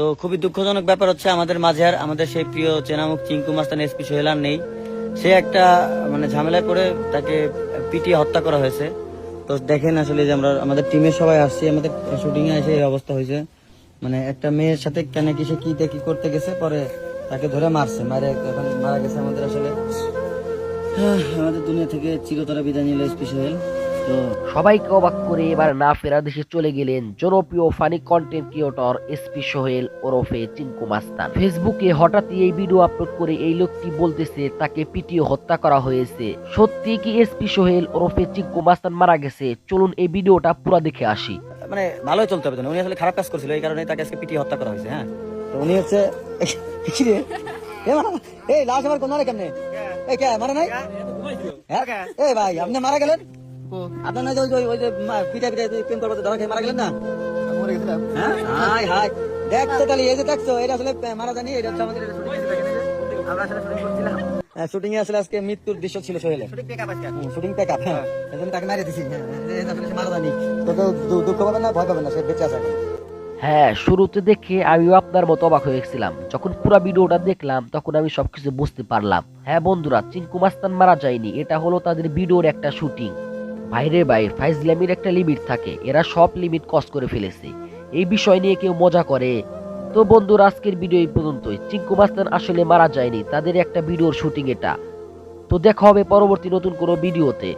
তো খুবই দুঃখজনক ব্যাপার হচ্ছে আমাদের মাঝে আর আমাদের সেই প্রিয় চেনামুখ চিঙ্কু মাস্তান এসপি সোহেল আর নেই। সে একটা মানে ঝামেলায় পড়ে তাকে পিটিয়ে হত্যা করা হয়েছে। তো দেখেন আসলে যে আমরা, আমাদের টিমের সবাই আসছি, আমাদের শুটিং এ এসে এই অবস্থা হয়েছে। মানে একটা মেয়ের সাথে কেন কি সে কি দেখি করতে গেছে, পরে তাকে ধরে মারছে। মারে, এখন মারা গেছে আমাদের আসলে আমাদের দুনিয়া থেকে চিরতরা বিদায় নিল এসপি সোহেল। সবাইকে অবাক করে এবার না ফেরা দেশে চলে গেলেন জনপ্রিয় funny content creator SP Sohel ওরফে চিঙ্কু মাস্তান। ফেসবুকে হঠাৎই এই ভিডিও আপলোড করে এই লোকটি বলতেছে তাকে পিটিয়ে হত্যা করা হয়েছে। সত্যি কি এসপি সোহেল ওরফে চিঙ্কু মাস্তান মারা গেছে? চলুন এই ভিডিওটা পুরো দেখে আসি। মানে ভালোই চলতে হবে উনি আসলে খারাপ কাজ করছিল এই কারণে তাকে আজকে পিটিয়ে হত্যা করা হয়েছে হ্যাঁ? তো উনি হচ্ছে এই লাশ আবার কোন কেমনে? এই কে মারা নাই? হ্যাঁ? এই ভাই আপনি মারা গেলেন? আপনার না ওই ওই যে পিঠা পিঠা প্রেম করব ধরা খেয়ে মারা গেলেন না? হ্যাঁ? হাই হাই দেখছ তাহলে এই যে দেখছ এটা আসলে মারা জানি এটা হচ্ছে আমাদের শুটিং আমরা আসলে শুটিং করছিলাম। শুটিং এ আসলে আজকে মৃত্যুর দৃশ্য ছিল সোহেলে শুটিং প্যাক আপ হ্যাঁ। তাকে মারিয়ে দিছি। হ্যাঁ মারা জানি তো দুঃখ পাবেন না ভয় পাবেন না সে বেঁচে আছে হ্যাঁ শুরুতে দেখে আমিও আপনার মতো অবাক হয়ে গেছিলাম। যখন পুরো ভিডিওটা দেখলাম তখন আমি সবকিছু বুঝতে পারলাম। হ্যাঁ বন্ধুরা চিঙ্কু মাস্তান মারা যায়নি এটা হলো তাদের ভিডিওর একটা শুটিং বাইরে ভাই ফাইজলামির একটা লিমিট থাকে। এরা সব লিমিট ক্রস করে ফেলেছে। এই বিষয় নিয়ে কেউ মজা করে। তো বন্ধুরা, আজকের ভিডিও এই পর্যন্তই। চিঙ্কু মাস্তান আসলে মারা যায়নি। তাদের একটা ভিডিওর শুটিং এটা। তো দেখা হবে পরবর্তী নতুন কোনো ভিডিওতে